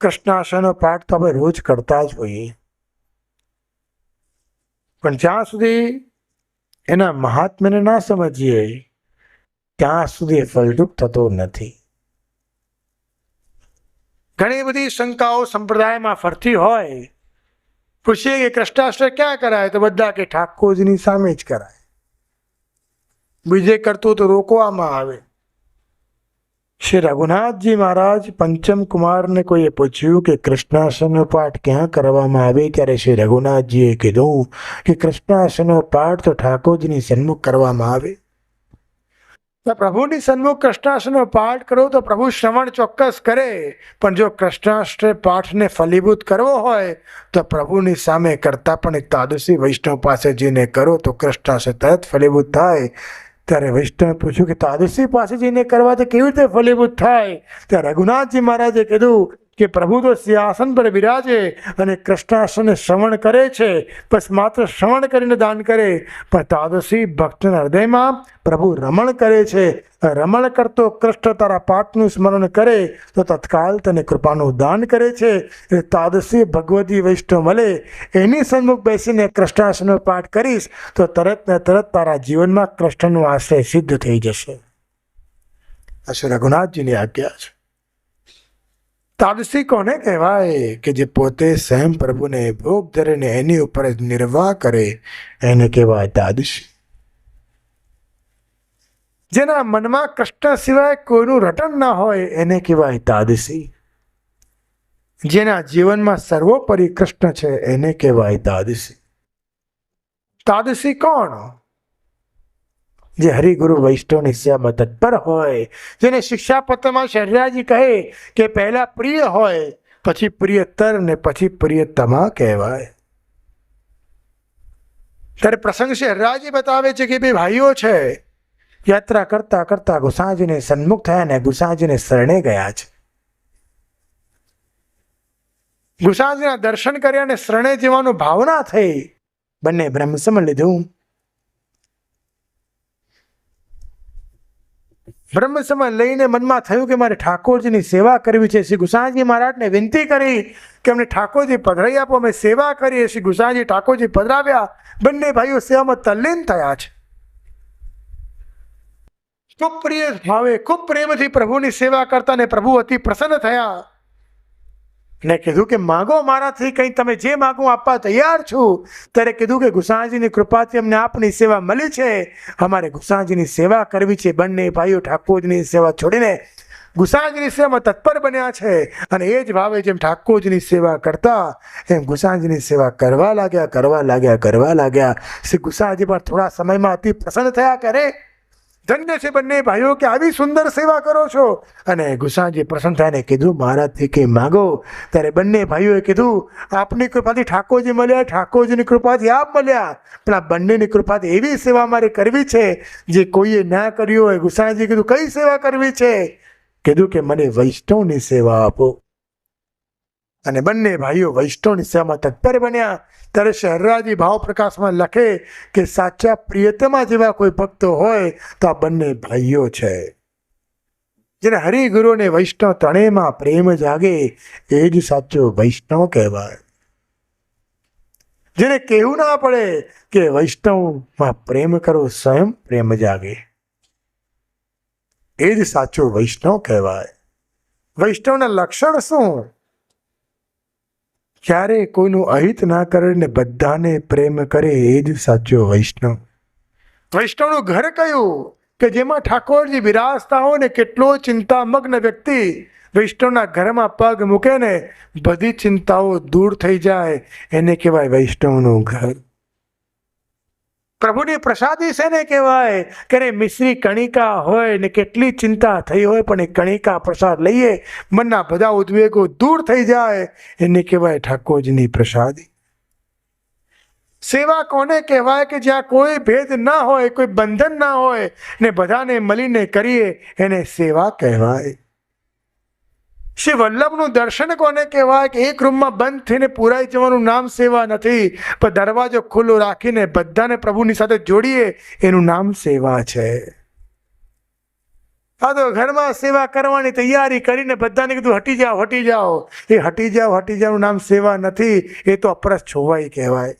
કૃષ્ણાશયનો પાઠ તો આપણે રોજ કરતા જ હોઈએ. પણ જ્યાં સુધી એના મહાત્મ્યને ના સમજીએ, ત્યાં સુધી ફળરૂપ થતો નથી. ઘણી બધી શંકાઓ સંપ્રદાયમાં ફરતી હોય. પૂછીએ કે કૃષ્ણાષ્ટક ક્યાં કરાય? તો બધા કે ઠાકોરજીની સામે જ કરાય. બીજે કરતું તો રોકવામાં આવે. શ્રી રઘુનાથજી મહારાજ પંચમ કુમારને કોઈએ પૂછ્યું કે કૃષ્ણાસનનો પાઠ ક્યાં કરવામાં આવે, ત્યારે શ્રી રઘુનાથજીએ કીધું કે કૃષ્ણાસનનો પાઠ તો ઠાકોરજીની સન્મુખ કરવામાં આવે. પ્રભુની સન્મુખ કૃષ્ણાસનનો પાઠ કરો તો પ્રભુ શ્રવણ ચોક્કસ કરે, પણ જો કૃષ્ણાષ્ટ પાઠને ફલીભૂત કરવો હોય, તો પ્રભુની સામે કરતા પણ એક તાદુસી વૈષ્ણવ પાસે જઈને કરો તો કૃષ્ણાષ્ટ તરત ફલીભૂત થાય. ત્યારે વૈષ્ણવે પૂછ્યું કે તાદુસી પાસે જઈને કરવાથી કેવી રીતે ફલીભૂત થાય? ત્યારે રઘુનાથજી મહારાજે કીધું કે પ્રભુ તો સિંહાસન પર બિરાજે અને કૃષ્ણાસને શ્રવણ કરે છે. બસ માત્ર શ્રવણ કરીને દાન કરે. પણ તાદસી ભક્તના હૃદયમાં પ્રભુ રમણ કરે છે. રમણ કરતો કૃષ્ણ તારા પાઠનું સ્મરણ કરે તો તત્કાલ તને કૃપાનું દાન કરે છે. એ તાદસી ભગવતી વૈષ્ણવ મળે. એની સન્મુખ બેસીને કૃષ્ણાસનનો પાઠ કરીશ તો તરત ને તરત તારા જીવનમાં કૃષ્ણનો આશ્રય સિદ્ધ થઈ જશે. આ શ્રી રઘુનાથજીની આજ્ઞા છે. તાદસી કોને કહેવાય કે જે પોતે સ્વયં પ્રભુને ભોગ ધરીને એની ઉપર જ નિર્વાહ કરે, એને કહેવાય તાદશી જેના મનમાં કૃષ્ણ સિવાય કોઈનું રટન ના હોય, એને કહેવાય તાદશી જેના જીવનમાં સર્વોપરી કૃષ્ણ છે, એને કહેવાય તાદશી તાદસી કોણ? જે હરિગુરુ વૈષ્ણવની સેવામાં તત્પર હોય, જેને શિક્ષાપત્રમાં શરીરાજી કહે કે પહેલા પ્રિય હોય, પછી પ્રિયતર ને પછી પ્રિયતમા કહેવાય. ત્યારે પ્રસંગ શહેરાજી બતાવે છે કે બે ભાઈઓ છે. યાત્રા કરતા કરતા ગુસાજીને સન્મુખ થયા ને ગુસાજીને શરણે ગયા છે. ગુસાજીના દર્શન કર્યા અને શરણે જવાનું ભાવના થઈ. બંને બ્રહ્મસમ લીધું. બ્રહ્મ સમય લઈને મનમાં થયું કે મારે ઠાકોરજીની સેવા કરવી છે. શ્રી ગુસાજી મહારાજને વિનંતી કરી કે અમને ઠાકોરજી પધરાઈ આપો. અમે સેવા કરીએ શ્રી ગુસાજી ઠાકોરજી પધરાવ્યા. બંને ભાઈઓ સેવામાં તલ્લીન થયા છે. ખૂબ પ્રિય ભાવે, ખૂબ પ્રેમથી પ્રભુની સેવા કરતા ને પ્રભુ અતિ પ્રસન્ન થયા. ને કીધું કે માગો મારાથી, કંઈ તમે જે માગો આપવા તૈયાર છું. ત્યારે કીધું કે ગુસાણજીની કૃપાથી અમને આપની સેવા મળી છે. અમારે ગુસાણજીની સેવા કરવી છે. બંને ભાઈઓ ઠાકોરજીની સેવા છોડીને ગુસાણજીની સેવામાં તત્પર બન્યા છે અને એ જ ભાવે જેમ ઠાકોરજીની સેવા કરતા, એમ ગુસાણજીની સેવા કરવા લાગ્યા કરવા લાગ્યા કરવા લાગ્યા. શ્રી ગુસાણજી પણ થોડા સમયમાં અતિ પ્રસન્ન થયા કરે ધન્ય છે બંને ભાઈઓ કે આવી સુંદર સેવા કરો છો. અને ગુસાજી પ્રસન્ન થઈને કીધું મહારાજથી કે માગો? ત્યારે બંને ભાઈઓએ કીધું, આપની કૃપાથી ઠાકોરજી મળ્યા, ઠાકોરજીની કૃપાથી આપ મળ્યા. પણ આ બંનેની કૃપાથી એવી સેવા મારે કરવી છે, જે કોઈએ ના કર્યું હોય. ગુસાજી કીધું, કઈ સેવા કરવી છે? કીધું કે, મને વૈષ્ણવની સેવા આપો. અને બંને ભાઈઓ વૈષ્ણવની સેવામાં તત્પર બન્યા. ત્યારે શહેરરાજી ભાવપ્રકાશમાં લખે કે સાચા પ્રિયતમા જેવા કોઈ ભક્તો હોય તો આ બંને ભાઈઓ છે. જેને હરિગુરુ અને વૈષ્ણવ ત્રણેયમાં પ્રેમ જાગે એ જ સાચો વૈષ્ણવ કહેવાય. જેને કહેવું ના પડે કે વૈષ્ણવમાં પ્રેમ કરો, સ્વયં પ્રેમ જાગે. એ જ સાચો વૈષ્ણવ કહેવાય. વૈષ્ણવના લક્ષણ શું? ક્યારે કોઈનું અહિત ના કરે ને બધાને પ્રેમ કરે એ જ સાચો વૈષ્ણવ. વૈષ્ણવનું ઘર કયું? કે જેમાં ઠાકોરજી બિરાજતા હોય ને કેટલો ચિંતામગ્ન વ્યક્તિ વૈષ્ણવના ઘરમાં પગ મૂકે ને બધી ચિંતાઓ દૂર થઈ જાય. એને કહેવાય વૈષ્ણવનું ઘર. પ્રભુની પ્રસાદી છે ને કહેવાય? કે રે મિશ્રી કણિકા હોય ને કેટલી ચિંતા થઈ હોય, પણ એ કણિકા પ્રસાદ લઈએ, મનના બધા ઉદ્વેગો દૂર થઈ જાય, એને કહેવાય ઠાકોરજીની પ્રસાદી. સેવા કોને કહેવાય? કે જ્યાં કોઈ ભેદ ના હોય, કોઈ બંધન ના હોય, ને બધાને મળીને કરીએ, એને સેવા કહેવાય. શ્રી વલ્લભનું દર્શન કોને કહેવાય કે એક રૂમમાં બંધ થઈને પૂરાઈ જવાનું નામ સેવા નથી, પણ દરવાજો ખુલ્લો રાખીને બધાને પ્રભુની સાથે જોડીએ, એનું નામ સેવા છે. આ તો ઘરમાં સેવા કરવાની તૈયારી કરીને બધાને કીધું, હટી જાઓ હટી જાઓ. એ હટી જાઓ, હટી જાઓનું નામ સેવા નથી, એ તો અપરસ છોવાઈ કહેવાય.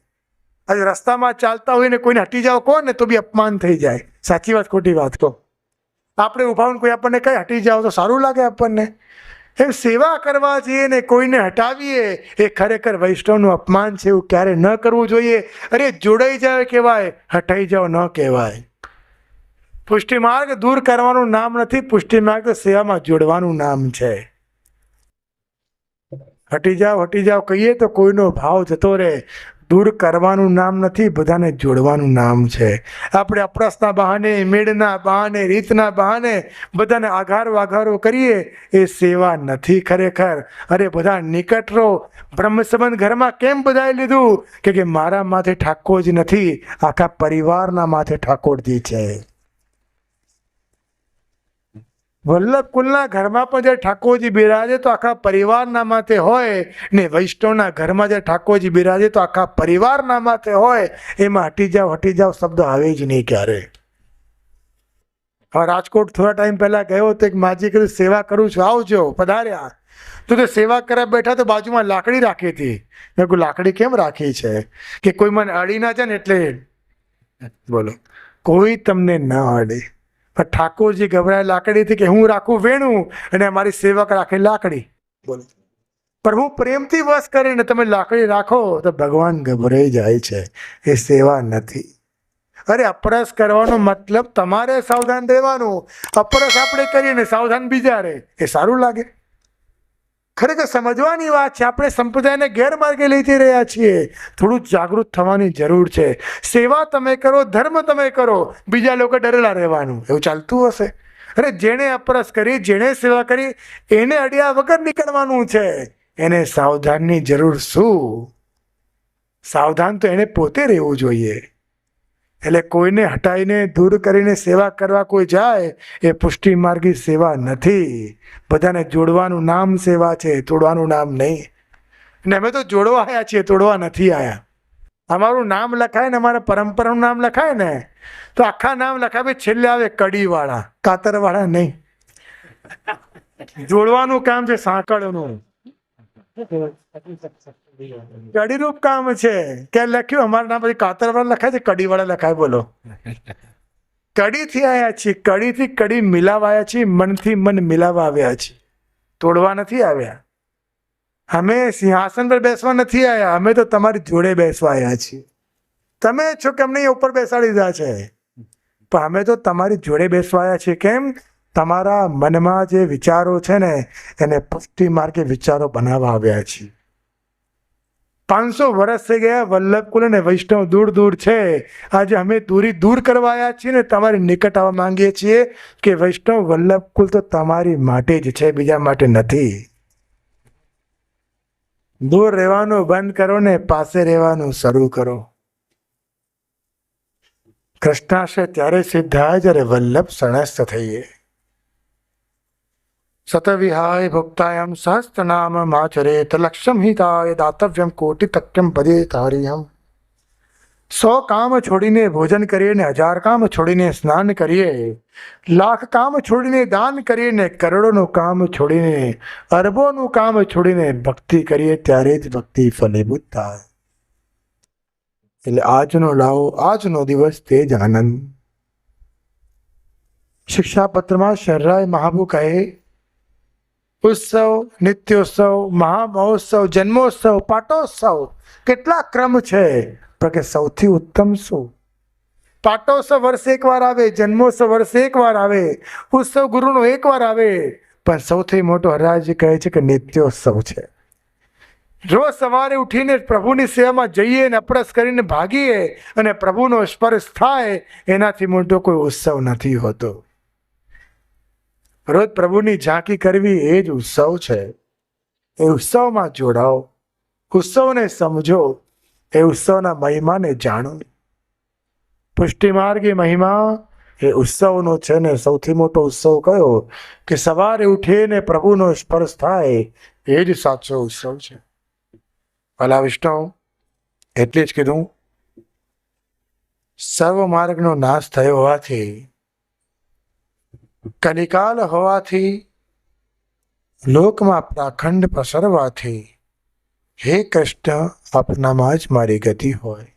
આજે રસ્તામાં ચાલતા હોય ને કોઈને હટી જાઓ કહો ને, તો બી અપમાન થઈ જાય. સાચી વાત, ખોટી વાત કહો. આપણે ઊભા કોઈ આપણને કઈ હટી જાઓ, તો સારું લાગે આપણને. એમ સેવા કરવા જઈએ ને કોઈને હટાવીએ, એ ખરેખર વૈષ્ણવનું અપમાન છે એવું ક્યારે ન કરવું જોઈએ? અરે, જોડાઈ જાય કહેવાય, હટાઈ જાઓ ન કહેવાય. પુષ્ટિ માર્ગ દૂર કરવાનું નામ નથી પુષ્ટિ માર્ગ તો સેવામાં જોડવાનું નામ છે. હટી જાઓ હટી જાઓ, કહીએ તો કોઈનો ભાવ જતો રહે. દૂર કરવાનું નામ નથી, બધાને જોડવાનું નામ છે. આપણે અપરસના બહાને, મેળના બહાને, રીતના બહાને બધાને આઘારો વાઘારો કરીએ, એ સેવા નથી ખરેખર. અરે બધા નિકટ રહો. બ્રહ્મ સંબંધ ઘરમાં કેમ બધાએ લીધું? કે કે મારા માથે ઠાકોર જ નથી, આખા પરિવારના માથે ઠાકોરજી છે. વલ્લભ કુલના ઘરમાં પણ જે ઠાકોરજી બિરાજે તો આખા પરિવારના માથે હોય ને વૈષ્ણવના ઘરમાં જે ઠાકોરજી બિરાજે તો આખા પરિવારના માથે હોય, એમાં હટી જાઓ હટી જાઓ શબ્દ આવે જ નહીં ક્યારે. હવે રાજકોટ થોડા ટાઈમ પહેલા ગયો તો એક માજી કીધું, સેવા કરું છું, આવજો, પધાર્યા. તો તે સેવા કરવા બેઠા તો બાજુમાં લાકડી રાખી હતી. મેં કહ્યું લાકડી કેમ રાખી છે? કે કોઈ મને અડી ના જાય ને એટલે? બોલો, કોઈ તમને ના અડે. પણ ઠાકોરજી ગભરાય લાકડીથી કે હું રાખું વેણું અને મારી સેવક રાખે લાકડી. બોલો. પણ હું પ્રેમથી વશ કરીને તમે લાકડી રાખો તો ભગવાન ગભરાઈ જાય છે. એ સેવા નથી. અરે અપરસ કરવાનો મતલબ તમારે સાવધાન રહેવાનું. અપરસ આપણે કરીએ ને સાવધાન બીજા રહે એ સારું લાગે. ખરેખર સમજવાની વાત છે, આપણે સંપ્રદાયને ગેરમાર્ગે લઈ જઈ રહ્યા છીએ. થોડું જાગૃત થવાની જરૂર છે. સેવા તમે કરો, ધર્મ તમે કરો, બીજા લોકો ડરેલા રહેવાનું. એવું ચાલતું હશે? અરે જેણે અપરસ કરી, જેણે સેવા કરી, એને અડ્યા વગર નીકળવાનું છે. એને સાવધાનની જરૂર શું? સાવધાન તો એને પોતે રહેવું જોઈએ. એટલે કોઈને હટાઈને દૂર કરીને સેવા કરવા કોઈ જાય, એ પુષ્ટિ માર્ગી સેવા નથી. બધાને જોડવાનું નામ સેવા છે, તોડવાનું નામ નહીં. ને અમે તો જોડવા આવ્યા છીએ, તોડવા નથી આવ્યા અમારું નામ લખાય ને, અમારા પરંપરાનું નામ લખાય ને, તો આખા નામ લખાવે છેલ્લે આવે કડીવાળા, કાતરવાળા નહીં. જોડવાનું કામ છે, સાંકળનું. કડીરૂપ કામ છે. કે લખ્યું અમારા નામ પછી કાતરવાળા લખાય છે કડીવાળા લખાય બોલો. કડીથી આવ્યા છીએ કડીથી કડી મિલાવાયા છીએ મનથી મન મિલાવા આવ્યા છીએ. તોડવા નથી આવ્યા. અમે સિંહાસન પર બેસવા નથી આવ્યા અમે તો તમારી જોડે બેસવા આવ્યા છીએ. તમે છો કે અમને ઉપર બેસાડી દીધા છે? પણ અમે તો તમારી જોડે બેસવા આવ્યા છીએ. કેમ? તમારા મનમાં જે વિચારો છે ને એને પુષ્ટિ માર્ગે વિચારો બનાવવા આવ્યા છીએ. પાંચસો વર્ષ થઈ ગયા વલ્લભકુલ અને વૈષ્ણવ દૂર દૂર છે. આજે અમે દૂરી દૂર કરવા આવ્યા છીએ ને તમારી નિકટ આવવા માંગીએ છીએ કે વૈષ્ણવ વલ્લભકુલ તો તમારી માટે જ છે, બીજા માટે નથી. દૂર રહેવાનું બંધ કરો ને પાસે રહેવાનું શરૂ કરો. કૃષ્ણાશય ત્યારે સિદ્ધ થાય જ્યારે વલ્લભ સણસ્થ થઈએ. સતવિહાય ભુક્તાયમ સહસ્ત્ર નામ માચરેત લક્ષ્યમ હિતાય દાતવ્યમ કોટિતક્યમ પદે તારિયમ સો કામ છોડીને ભોજન કરીએ ને હજાર કામ છોડીને સ્નાન કરીએ લાખ કામ છોડીને દાન કરીએ ને કરોડોનું કામ છોડીને અરબોનું કામ છોડીને ભક્તિ કરીએ ત્યારે જ ભક્તિ ફલીભૂત થાય એટલે આજનો લાવો, આજનો દિવસ તે જ આનંદ। શિક્ષાપત્રમાં શર્રાય મહાબુ કહે ઉત્સવ, નિત્યોત્સવ, મહામહોત્સવ, જન્મોત્સવ, પાટોત્સવ, કેટલા ક્રમ છે? કે સૌથી ઉત્તમ શું? પાટોત્સવ વર્ષે એકવાર આવે, જન્મોત્સવ વર્ષે એકવાર આવે, ઉત્સવ ગુરુનો એકવાર આવે, પણ સૌથી મોટો હરાજી કહે છે કે નિત્યોત્સવ છે. રોજ સવારે ઉઠીને પ્રભુની સેવામાં જઈએ ને અપરસ કરીને ભાગીએ અને પ્રભુનો સ્પર્શ થાય, એનાથી મોટો કોઈ ઉત્સવ નથી હોતો. રોજ પ્રભુની ઝાંકી કરવી એ જ ઉત્સવ છે. એ ઉત્સવમાં જોડાઓ, ઉત્સવને સમજો, એ ઉત્સવના મહિમાને જાણો. પુષ્ટિ માર્ગી મહિમા એ ઉત્સવનો છે ને સૌથી મોટો ઉત્સવ કયો? કે સવારે ઉઠીને પ્રભુનો સ્પર્શ થાય એ જ સાચો ઉત્સવ છે. ભલા વિષ્ણુ, એટલે જ કીધું, સર્વ માર્ગનો નાશ થયો હોવાથી કલિકાલ હોવાથી લોકમાં પ્રાખંડ પસરવાથી હે કૃષ્ણ, આપનામાં જ મારી ગતિ હોય.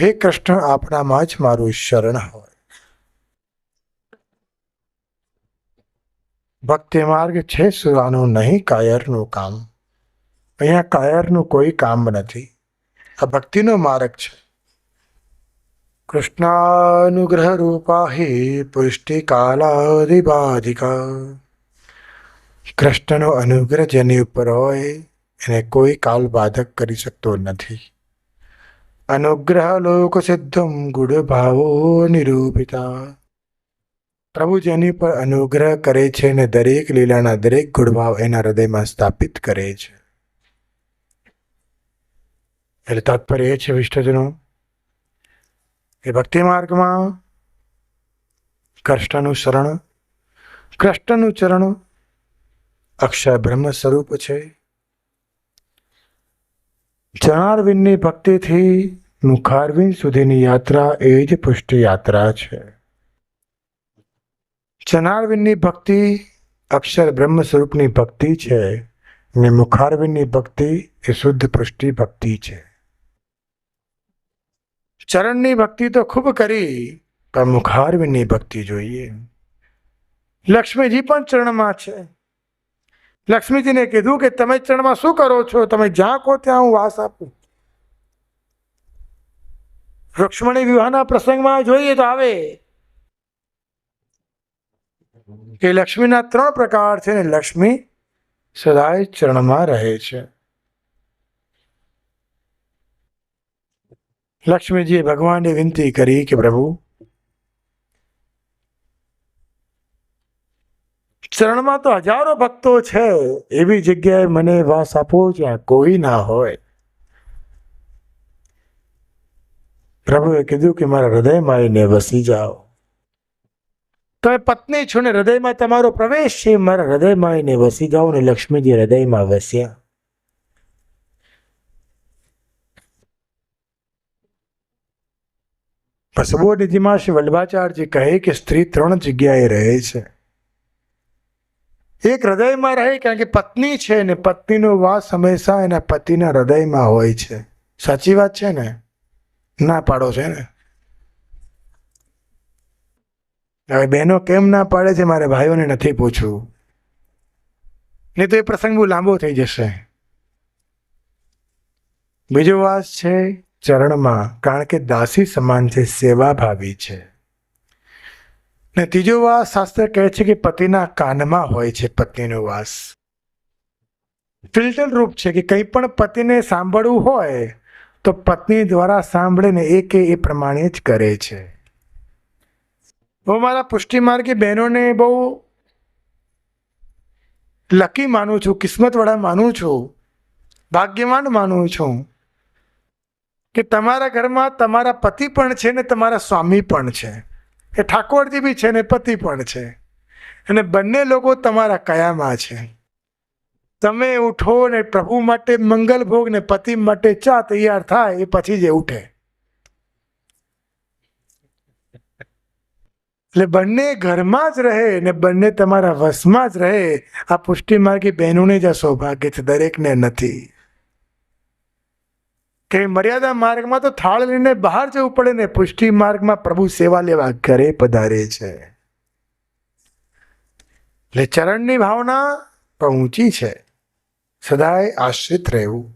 હે કૃષ્ણ આપણામાં જ મારું શરણ હોય. ભક્તિ માર્ગ છે સુરાનું નહીં, કાયરનું કામ. અહીંયા કાયરનું કોઈ કામ નથી. આ ભક્તિનો માર્ગ છે. કૃષ્ણાનુગ્રહ રૂપા હિ પુષ્ટિ કાલાદિબાધિકા કૃષ્ણનો અનુગ્રહ જેની ઉપર હોય એને કોઈ કાલ બાધક કરી શકતો નથી અનુગ્રહ લોક સિદ્ધમ ગુડ ભાવો નિરૂપિતા પ્રભુ જેની પર અનુગ્રહ કરે છે ને દરેક લીલાના દરેક ગુણભાવ એના હૃદયમાં સ્થાપિત કરે છે એટલે તાત્પર્ય એ છે વિષ્ણુજનો એ ભક્તિ માર્ગમાં કૃષ્ણનું શરણ કૃષ્ણનું ચરણ અક્ષર બ્રહ્મ સ્વરૂપ છે. ચરણારવિંદની ભક્તિથી મુખારવિંદ સુધીની યાત્રા એ જ પુષ્ટિ યાત્રા છે. ચરણારવિંદની ભક્તિ અક્ષર બ્રહ્મ સ્વરૂપની ભક્તિ છે ને મુખારવિંદની ભક્તિ એ શુદ્ધ પુષ્ટિ ભક્તિ છે. ચરણની ભક્તિ તો ખૂબ કરી, પણ મુખારવીની ભક્તિ જોઈએ. લક્ષ્મીજી પણ ચરણમાં છે. લક્ષ્મીજીને કીધું કે તમે ચરણમાં શું કરો છો? તમે જ્યાં કહો ત્યાં હું વાસ આપું. રુક્ષ્મણી વિવાહના પ્રસંગમાં જોઈએ તો આવે કે લક્ષ્મીના ત્રણ પ્રકાર છે ને લક્ષ્મી સદાય ચરણમાં રહે છે. લક્ષ્મીજીએ ભગવાનને વિનંતી કરી કે પ્રભુ ચરણમાં તો હજારો ભક્તો છે, એવી જગ્યાએ મને વાસ આપો જ્યાં કોઈ ના હોય. પ્રભુએ કીધું કે મારા હૃદયમાં એને વસી જાઓ. તમે પત્ની છો ને હૃદયમાં તમારો પ્રવેશ છે, મારા હૃદયમાં એને વસી જાઓ ને લક્ષ્મીજી હૃદયમાં વસ્યા. બસબોનિધિમાં શ્રી વલ્લભાચાર્યજી કહે કે સ્ત્રી ત્રણ જગ્યાએ રહે છે. એક હૃદયમાં રહે કારણ કે પત્ની છે ને પત્નીનો વાસ હંમેશા એના પતિના હૃદયમાં હોય છે. સાચી વાત છે ને? ના પાડો છે ને હવે બહેનો કેમ ના પાડે છે મારે ભાઈઓને નથી પૂછવું. નહીં તો એ પ્રસંગ બહુ લાંબો થઈ જશે. બીજો વાસ છે ચરણમાં, કારણ કે દાસી સમાન છે સેવાભાવી છે. ને ત્રીજો વાસ શાસ્ત્ર કહે છે કે પતિના કાનમાં હોય છે પત્નીનો વાસ. ફિલ્ટર રૂપ છે કે કંઈ પણ પતિને સાંભળવું હોય, તો પત્ની દ્વારા સાંભળે ને એ કે એ પ્રમાણે જ કરે છે. હું મારા પુષ્ટિ માર્ગી બહેનોને બહુ લકી માનું છું, કિસ્મતવાળા માનું છું, ભાગ્યવાન માનું છું. કે તમારા ઘરમાં તમારા પતિ પણ છે ને તમારા સ્વામી પણ છે. એ ઠાકોરજી બી છે ને પતિ પણ છે. અને બંને લોકો તમારા કયામાં છે. તમે ઉઠો ને પ્રભુ માટે મંગલ ભોગ ને પતિ માટે ચા તૈયાર થાય એ પછી જે ઉઠે. એટલે બંને ઘરમાં જ રહે ને બંને તમારા વશમાં જ રહે. આ પુષ્ટિ માર્ગી બહેનોને જ આ સૌભાગ્ય છે, દરેકને નથી. કે મર્યાદા માર્ગમાં તો થાળ લઈને બહાર જવું પડે ને પુષ્ટિ માર્ગમાં પ્રભુ સેવા લેવા ઘરે પધારે છે. એટલે ચરણની ભાવના ઊંચી છે. સદાય આશ્રિત રહેવું.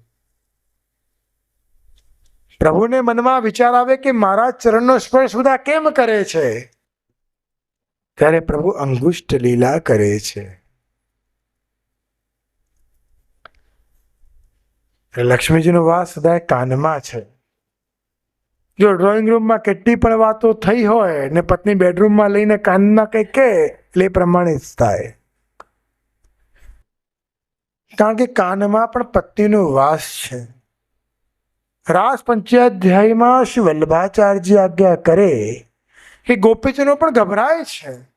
પ્રભુને મનમાં વિચાર આવે કે મારા ચરણનો સ્પર્શ બધા કેમ કરે છે? ત્યારે પ્રભુ અંગુષ્ઠ લીલા કરે છે. લક્ષ્મીજીનો વાસ સદાય કાનમાં છે. જો ડ્રોઈંગ રૂમમાં કેટલી પણ વાતો થઈ હોય ને પત્ની બેડરૂમમાં લઈને કાનમાં કંઈક કહે એટલે એ પ્રમાણે જ થાય. કારણ કે કાનમાં પણ પત્નીનો વાસ છે. રાસ પંચાધ્યાયમાં શ્રી વલ્લભાચાર્યજી આજ્ઞા કરે કે ગોપીજનો પણ ગભરાય છે.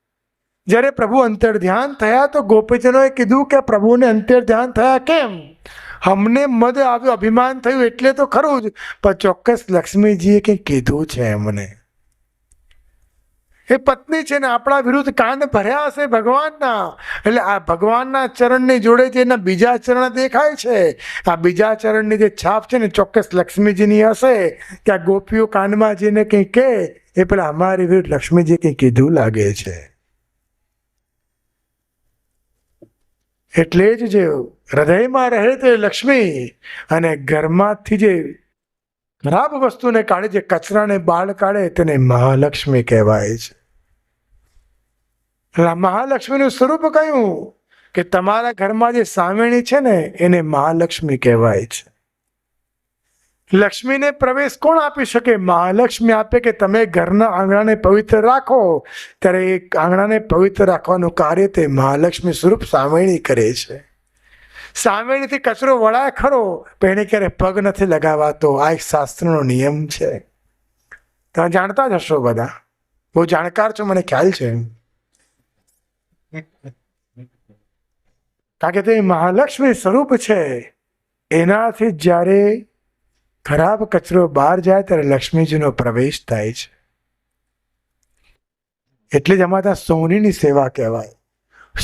જ્યારે પ્રભુ અંતર ધ્યાન થયા તો ગોપીજનોએ કીધું કે પ્રભુને અંતર ધ્યાન થયા કેમ? અમને મદ આવ્યો અભિમાન થયું એટલે તો ખરું જ પણ ચોક્કસ લક્ષ્મીજીએ કંઈ કીધું છે એમને એ પત્ની છે ને આપણા વિરુદ્ધ કાન ભર્યા હશે ભગવાનના એટલે આ ભગવાનના ચરણની જોડે જે એના બીજા ચરણ દેખાય છે આ બીજા ચરણની જે છાપ છે ને ચોક્કસ લક્ષ્મીજીની હશે કે આ ગોપીઓ કાનમાં જઈને કંઈ કહે એ પેલા અમારી વિરુદ્ધ લક્ષ્મીજી કંઈ કીધું લાગે છે એટલે જ જે હૃદયમાં રહે તે લક્ષ્મી અને ઘરમાંથી જે ખરાબ વસ્તુને કાઢે, જે કચરાને બાળ કાઢે, તેને મહાલક્ષ્મી કહેવાય છે. મહાલક્ષ્મીનું સ્વરૂપ કયું કે તમારા ઘરમાં જે સામેણી છે ને, એને મહાલક્ષ્મી કહેવાય છે. લક્ષ્મીને પ્રવેશ કોણ આપી શકે? મહાલક્ષ્મી આપે કે તમે ઘરના આંગણાને પવિત્ર રાખો? ત્યારે એ આંગણાને પવિત્ર રાખવાનું કાર્ય તે મહાલક્ષ્મી સ્વરૂપ સામેણી કરે છે. સામેણીથી કચરો વળાય ખરો, પણ એને ક્યારે પગ નથી લગાવાતો. આ એક શાસ્ત્રનો નિયમ છે. તમે જાણતા જ હશો બધા. બહુ જાણકાર છો, મને ખ્યાલ છે. કારણ કે તે મહાલક્ષ્મી સ્વરૂપ છે. એનાથી જ્યારે ખરાબ કચરો બહાર જાય ત્યારે લક્ષ્મીજીનો પ્રવેશ થાય છે. એટલે જ અમારા સોનીની સેવા કહેવાય.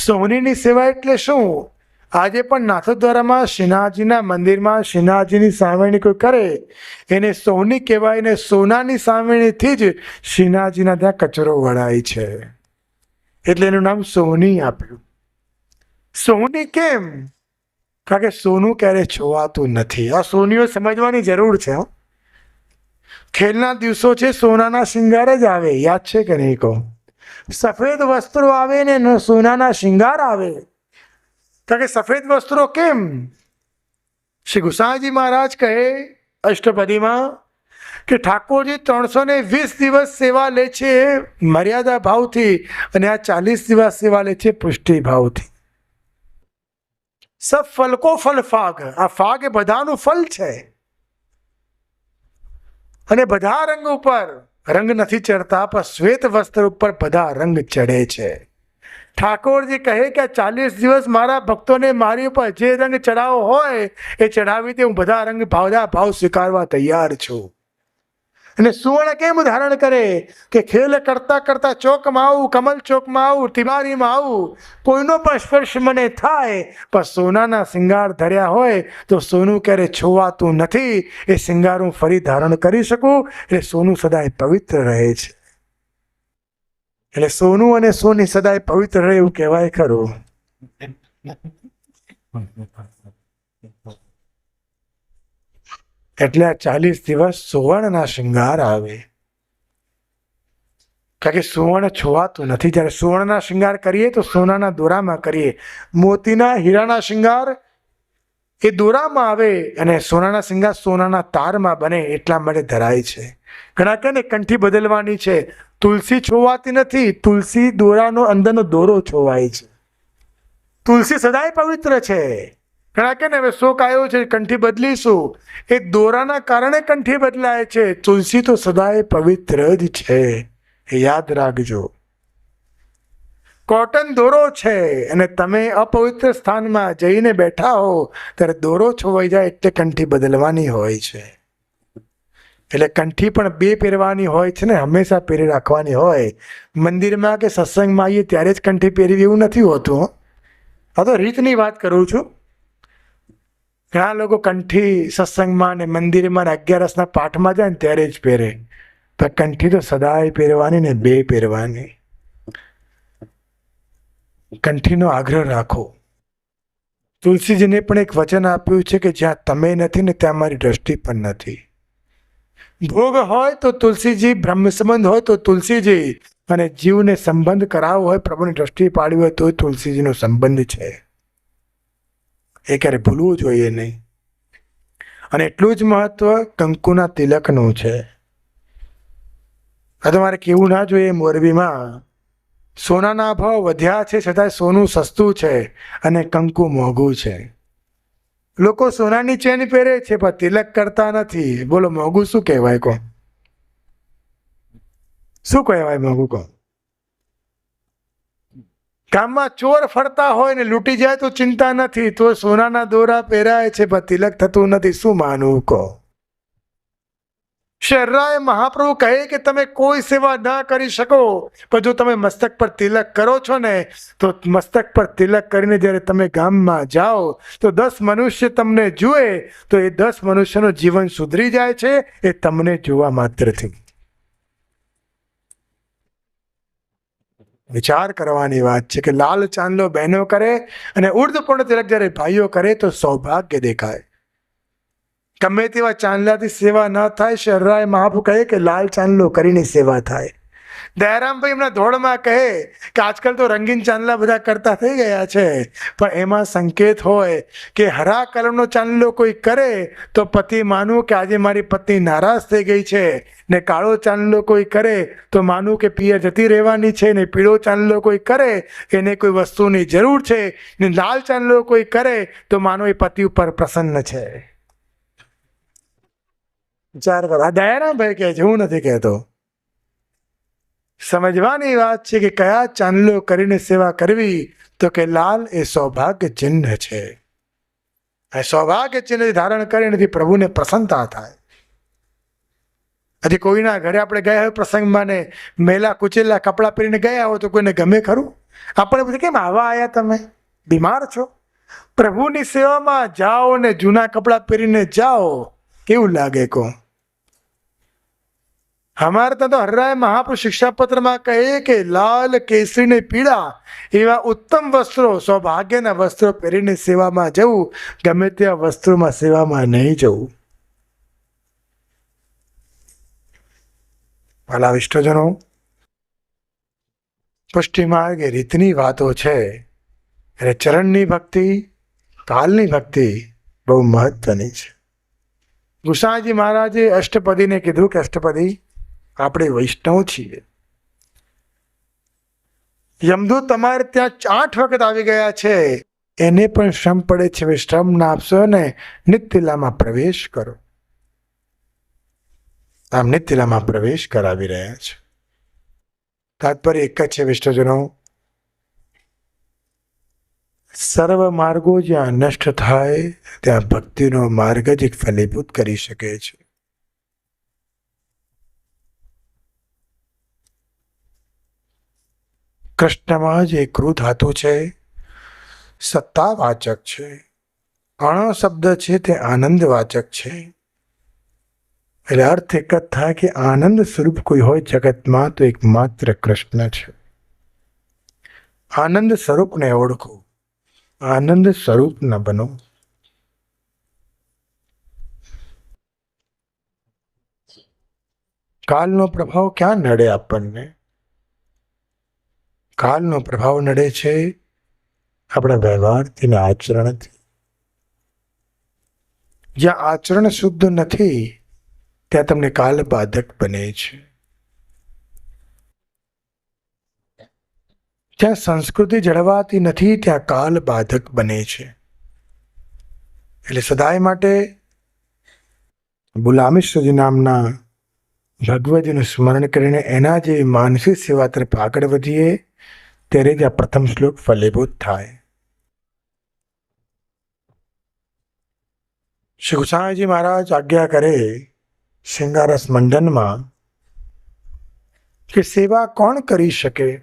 સોનીની સેવા એટલે શું? આજે પણ નાથદ્વારામાં શ્રીનાથજીના મંદિરમાં શ્રીનાથજીની સામેણી કોઈ કરે, એને સોની કહેવાય ને સોનાની સામેણીથી જ શ્રીનાથજીના ત્યાં કચરો વળાય છે. એટલે એનું નામ સોની આપ્યું. સોની કેમ? કારણ કે સોનું ક્યારે છોવાતું નથી. આ સોનીઓ સમજવાની જરૂર છે ખેલના દિવસો છે, સોનાના શિંગાર જ આવે. યાદ છે કે નહીં કહો? સફેદ વસ્ત્રો આવે ને સોનાના શિંગાર આવે. કારણ કે સફેદ વસ્ત્રો કેમ? શ્રી ગુસાઈજી મહારાજ કહે અષ્ટપદીમાં કે ઠાકોરજી ત્રણસો ને વીસ દિવસ સેવા લે છે મર્યાદા ભાવથી અને આ ચાલીસ દિવસ સેવા લે છે પુષ્ટિ ભાવથી. સબ ફલકો ફલ ફાગ આ ફાગ એ બધાનું ફલ છે। અને બધા રંગ ઉપર, રંગ નથી ચડતા, પણ શ્વેત વસ્ત્ર ઉપર બધા રંગ ચડે છે। ઠાકોરજી કહે કે ચાલીસ દિવસ મારા ભક્તોને મારી ઉપર જે રંગ ચડાવો હોય, એ ચડાવી દે, હું બધા રંગ ભાવના ભાવ સ્વીકારવા તૈયાર છું। અને સુવર્ણ કેમ ધારણ કરે? કે ખેલ કરતા કરતા ચોકમાં આવું, કમલ ચોકમાં આવું, તિવારીમાં આવું, કોઈનો પણ સ્પર્શ મને થાય, પણ સોનાના શિંગાર ધર્યા હોય, તો સોનું ક્યારે છોવાતું નથી? એ શિંગાર હું ફરી ધારણ કરી શકું? એટલે સોનું સદાય પવિત્ર રહે છે. એટલે સોનું અને સોની સદાય પવિત્ર રહે એવું કહેવાય ખરું. એટલે આ ચાલીસ દિવસ સુવર્ણના શૃંગાર આવે. કારણ કે સુવર્ણ છોવાતું નથી. જ્યારે સુવર્ણના શૃંગાર કરીએ તો સોનાના દોરામાં કરીએ. મોતીના હીરાના શૃંગાર એ દોરામાં આવે અને સોનાના શૃંગાર સોનાના તારમાં બને એટલા માટે ધરાય છે. ઘણા કહે ને કંઠી બદલવાની છે. તુલસી છોવાતી નથી. તુલસી દોરાનો અંદરનો દોરો છોવાય છે. તુલસી સદાય પવિત્ર છે. ઘણા કે ને, હવે શોક આવ્યો છે, કંઠી બદલીશું. એ દોરાના કારણે કંઠી બદલાય છે. તુલસી તો સદાય પવિત્ર જ છે. એ યાદ રાખજો. કોટન દોરો છે અને તમે અપવિત્ર સ્થાનમાં જઈને બેઠા હો, ત્યારે દોરો છોવાઈ જાય એટલે કંઠી બદલવાની હોય છે. એટલે કંઠી પણ બે પહેરવાની હોય છે ને, હંમેશા પહેરી રાખવાની હોય. મંદિરમાં કે સત્સંગમાં આવીએ ત્યારે જ કંઠી પહેરવી એવું નથી હોતું. આ તો રીતની વાત કરું છું. ઘણા લોકો કંઠી સત્સંગમાં ને મંદિરમાં ને અગિયારસના પાઠમાં જાય ને ત્યારે જ પહેરે. તો કંઠી તો સદાય પહેરવાની ને બે પહેરવાની. કંઠીનો આગ્રહ રાખો. તુલસીજીને પણ એક વચન આપ્યું છે કે જ્યાં તમે નથી ને ત્યાં મારી દ્રષ્ટિ પણ નથી. ભોગ હોય તો તુલસીજી બ્રહ્મ સંબંધ હોય તો તુલસીજી. અને જીવને સંબંધ કરાવવો હોય, પ્રભુની દ્રષ્ટિ પાડવી હોય તો તુલસીજીનો સંબંધ છે. એ ક્યારે ભૂલવું જોઈએ નહીં. અને એટલું જ મહત્વ કંકુના તિલકનું છે. આ તમારે કેવું ના જોઈએ મોરબીમાં સોનાના ભાવ વધ્યા છે છતાંય સોનું સસ્તું છે અને કંકુ મોંઘું છે. લોકો સોનાની ચેન પહેરે છે પણ તિલક કરતા નથી. બોલો, મોંઘું શું કહેવાય કો શું કહેવાય મોંઘું કો ગામમાં ચોર ફરતા હોય ને લૂંટી જાય તો ચિંતા નથી. તો સોનાના દોરા પહેરાય છે, પણ તિલક થતું નથી. શું માનવું કહો? શર્રાએ મહાપ્રભુ કહે કે તમે કોઈ સેવા ના કરી શકો, પણ જો તમે મસ્તક પર તિલક કરો છો ને, તો મસ્તક પર તિલક કરીને જ્યારે તમે ગામમાં જાઓ, તો દસ મનુષ્ય તમને જુએ, તો એ દસ મનુષ્યનું જીવન સુધરી જાય છે, એ તમને જોવા માત્રથી. વિચાર કરવાની વાત છે કે લાલ ચાંદલો બહેનો કરે અને ઉર્ધપૂર્ણ તિલક જ્યારે ભાઈઓ કરે તો સૌભાગ્ય દેખાય. ગમે તેવા ચાંદલાથી સેવા ન થાય શર્રાએ મહાપુ કહે કે લાલ ચાંદલો કરીને સેવા થાય. દયારામભાઈ એમના ધોળમાં કહે કે આજકાલ તો રંગીન ચાંદલા બધા કરતા થઈ ગયા છે. પણ એમાં સંકેત હોય કે હરા કલરનો ચાંદલો કોઈ કરે તો પતિ માનવું કે આજે મારી પત્ની નારાજ થઈ ગઈ છે. ને કાળો ચાંદલો કોઈ કરે તો માનવું કે પિયર જતી રહેવાની છે. ને પીળો ચાંદલો કોઈ કરે એને કોઈ વસ્તુની જરૂર છે. ને લાલ ચાંદલો કોઈ કરે તો માનો એ પતિ ઉપર પ્રસન્ન છે. વિચાર કરો આ દયારામભાઈ કહે છે, હું નથી કહેતો. સમજવાની વાત છે કે કયા ચાંદલો કરીને સેવા કરવી? તો કે લાલ એ સૌભાગ્ય ચિહ્ન છે. આ સૌભાગ્ય ચિહ્ન ધારણ કરીને પ્રભુને પ્રસન્નતા થાય. હજી કોઈના ઘરે આપણે ગયા હોય પ્રસંગમાં ને મેલા કુચેલા કપડાં પહેરીને ગયા હોય તો કોઈને ગમે ખરું? આપણે બધું કેમ આવા આવ્યા તમે? બીમાર છો? પ્રભુની સેવામાં જાઓ ને જૂના કપડાં પહેરીને જાઓ. કેવું લાગે કહો અમારે ત્યાં તો હરરાય મહાપુરુષ શિક્ષાપત્રમાં કહે કે લાલ કેસરીની પીળા એવા ઉત્તમ વસ્ત્રો સૌભાગ્યના વસ્ત્રો પહેરીને સેવામાં જવું ગમે ત્યાં વસ્ત્રોમાં સેવામાં નહીં જવું ભલા વિષ્ણુજનો પુષ્ટિ માર્ગ એ રીતની વાતો છે એટલે ચરણની ભક્તિ કાલની ભક્તિ બહુ મહત્વની છે ગુસાજી મહારાજે અષ્ટપદીને કીધું કે અષ્ટપદી આપણે વૈષ્ણવ છીએ. યમદૂત તમારે ત્યાં આઠ વખત આવી ગયા છે. એને પણ શ્રમ પડે છે. હવે શ્રમ ના આપશો ને નિત્યલામાં પ્રવેશ કરો. આમ નિત્યલામાં પ્રવેશ કરાવી રહ્યા છે. તાત્પર્ય એક જ છે, વિષ્ણુજનો. સર્વ માર્ગો જ્યાં નષ્ટ થાય, ત્યાં ભક્તિનો માર્ગ જ એક ફલીભૂત કરી શકે છે. કૃષ્ણમાં જે ક્રુ ધાતુ છે, સત્તાવાચક છે અણ શબ્દ છે તે આનંદવાચક છે. એટલે અર્થ એક જ થાય કે આનંદ સ્વરૂપ કોઈ હોય જગતમાં તો એક માત્ર કૃષ્ણ છે. આનંદ સ્વરૂપને ઓળખો, આનંદ સ્વરૂપ ન બનો. કાલનો પ્રભાવ ક્યાં નડે આપણને? કાલનો પ્રભાવ નડે છે. આપણા વ્યવહારથી ને આચરણથી. જ્યાં આચરણ શુદ્ધ નથી, ત્યાં તમને કાલ બાધક બને છે. જ્યાં સંસ્કૃતિ જળવાતી નથી, ત્યાં કાલ બાધક બને છે. એટલે સદાય માટે ગુલામેશ્વરજી નામના ભગવતીનું સ્મરણ કરીને એના જે માનસિક સેવા તરફ આગળ વધીએ, ત્યારે જ આ પ્રથમ શ્લોક ફલીભૂત થાય. શ્રી ગુસાઈજી મહારાજ આજ્ઞા કરે શિંગારસ મંડનમાં કે સેવા કોણ કરી શકે?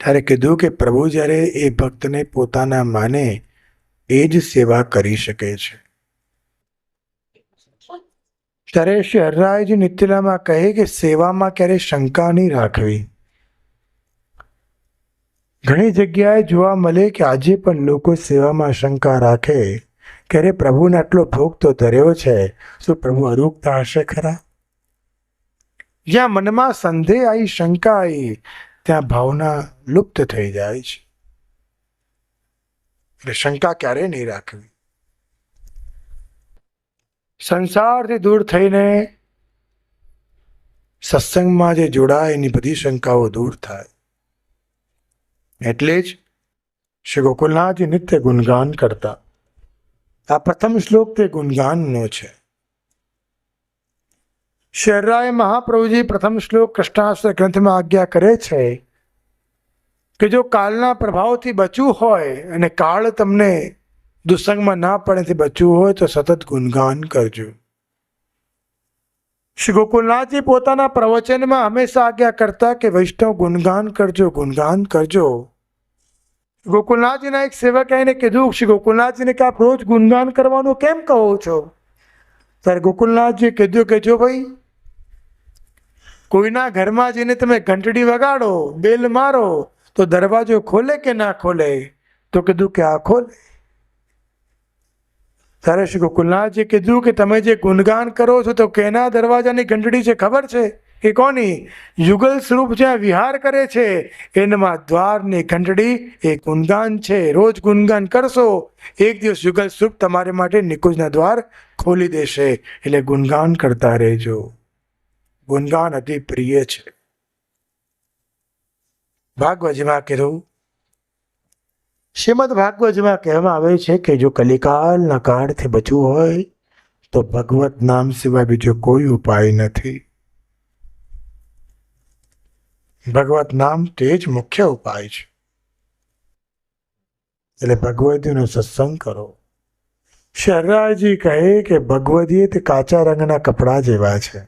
ત્યારે કીધું કે પ્રભુ જ્યારે એ ભક્તને પોતાના માને એ જ સેવા કરી શકે છે. ત્યારે શ્રી હરરાયજી નિત્યલામાં કહે કે સેવામાં ક્યારેય શંકા નહીં રાખવી. ઘણી જગ્યાએ જોવા મળે કે આજે પણ લોકો સેવામાં શંકા રાખે. ક્યારે પ્રભુને આટલો ભોગ તો ધર્યો છે, શું પ્રભુ અરૂપતા હશે ખરા? જ્યાં મનમાં સંદેહ આવી શંકા આવી ત્યાં ભાવના લુપ્ત થઈ જાય છે. એટલે શંકા ક્યારેય નહીં રાખવી. સંસારથી દૂર થઈને સત્સંગમાં જે જોડાય, એની બધી શંકાઓ દૂર થાય. એટલે જ શ્રી ગોકુલનાથજી નિત્ય ગુણગાન કરતા. આ પ્રથમ શ્લોક તે ગુણગાનનો છે. શર્રાય મહાપ્રભુજી પ્રથમ શ્લોક કૃષ્ણાસ્ત્ર ગ્રંથમાં આજ્ઞા કરે છે કે જો કાલના પ્રભાવથી બચવું હોય અને કાળ તમને દુસંગમાં ના પડેથી બચવું હોય તો સતત ગુણગાન કરજો. શ્રી ગોકુલનાથજી પોતાના પ્રવચનમાં હંમેશા આજ્ઞા કરતા કે વૈષ્ણવ ગુણગાન કરજો ગુણગાન કરજો. ગોકુલનાથજીના એક સેવક એને કીધું, શ્રી ગોકુલનાથજીને કે આપ રોજ ગુણગાન કરવાનું કેમ કહો છો? ત્યારે ગોકુલનાથજીએ કીધું કે, જો ભાઈ, કોઈના ઘરમાં જઈને તમે ઘંટડી વગાડો, બેલ મારો, તો દરવાજો ખોલે કે ના ખોલે? તો કીધું કે, આ ખોલે. ત્યારે શ્રી ગોકુલનાથજી કીધું કે તમે જે ગુણગાન કરો છો, તો કેના દરવાજાની ઘંટડી છે? ખબર છે? કે કોની? યુગલ સ્વરૂપ જ્યાં વિહાર કરે છે, એનામાં દ્વારની ઘંટડી એ ગુણગાન છે. રોજ ગુણગાન કરશો, એક દિવસ યુગલ સ્વરૂપ તમારે માટે નિકુંજના દ્વાર ખોલી દેશે. એટલે ગુણગાન કરતા રહેજો. ગુણગાન અતિ પ્રિય છે. ભાગવતજીમાં કીધું શ્રીમદ ભાગવતમાં કહેવામાં આવે છે કે જો કલિકાલના કાળથી બચવું હોય, તો ભગવત નામ સિવાય બીજો કોઈ ઉપાય નથી. ભગવત નામ તે જ મુખ્ય ઉપાય છે. એટલે ભગવતીનો સત્સંગ કરો. શરરાજી કહે કે ભગવદીએ તે કાચા રંગના કપડાં જેવા છે.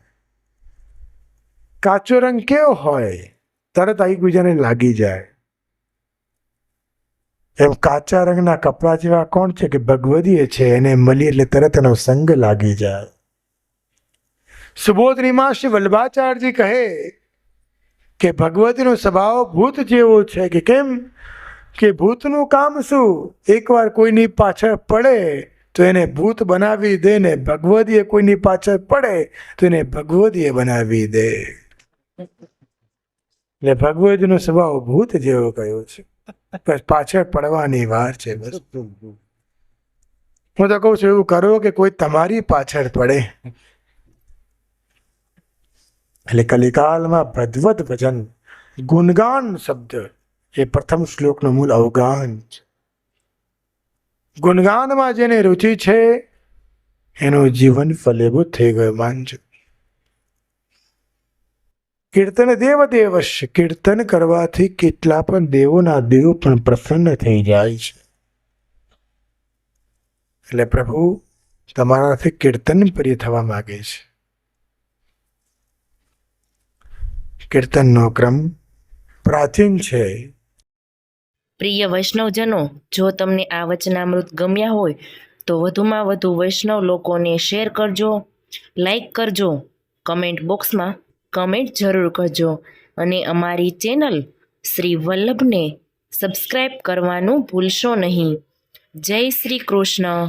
કાચો રંગ કેવો હોય? તરત એકબીજાને લાગી જાય. એમ કાચા રંગના કપડાં જેવા કોણ છે કે ભગવદીએ છે? એને મળી એટલે તરત એનો સંગ લાગી જાય. સુબોધનીમાં શ્રી વલ્લભાચાર્યજી કહે કે ભગવતીનો સ્વભાવ ભૂત જેવો છે કે કેમ? કે ભૂતનું કામ શું? એકવાર કોઈની પાછળ પડે તો એને ભૂત બનાવી દે ને ભગવદીએ કોઈની પાછળ પડે તો એને ભગવદીએ બનાવી દે. એટલે ભગવદીનો સ્વભાવ ભૂત જેવો કયો છે. બસ પાછળ પડવાની વાર છે બસ. હું તો કહું છું એવું કરો કે કોઈ તમારી પાછળ પડે. એટલે કલિકાલમાં ભદવત ભજન ગુણગાન શબ્દ એ પ્રથમ શ્લોકનું મૂળ અવગાન છે. ગુણગાનમાં જેને રુચિ છે એનું જીવન ફલેભૂત થઈ ગયું માનજો. કીર્તન દેવ દેવશ. કીર્તન કરવાથી કેટલા પણ દેવોના દેવ પણ પ્રસન્ન થઈ જાય છે. એટલે પ્રભુ, તમારાથી કીર્તન પ્રિય થવા માગે છે. કીર્તનનો ક્રમ પ્રાચીન છે. પ્રિય વૈષ્ણવજનો, જો તમને આ વચનામૃત ગમ્યા હોય, તો વધુમાં વધુ વૈષ્ણવ લોકોને શેર કરજો, લાઈક કરજો, કમેન્ટ બોક્સમાં કમેન્ટ જરૂર કરજો. અને અમારી ચેનલ શ્રી વલ્લભને સબસ્ક્રાઈબ કરવાનું ભૂલશો નહીં. જય શ્રી કૃષ્ણ.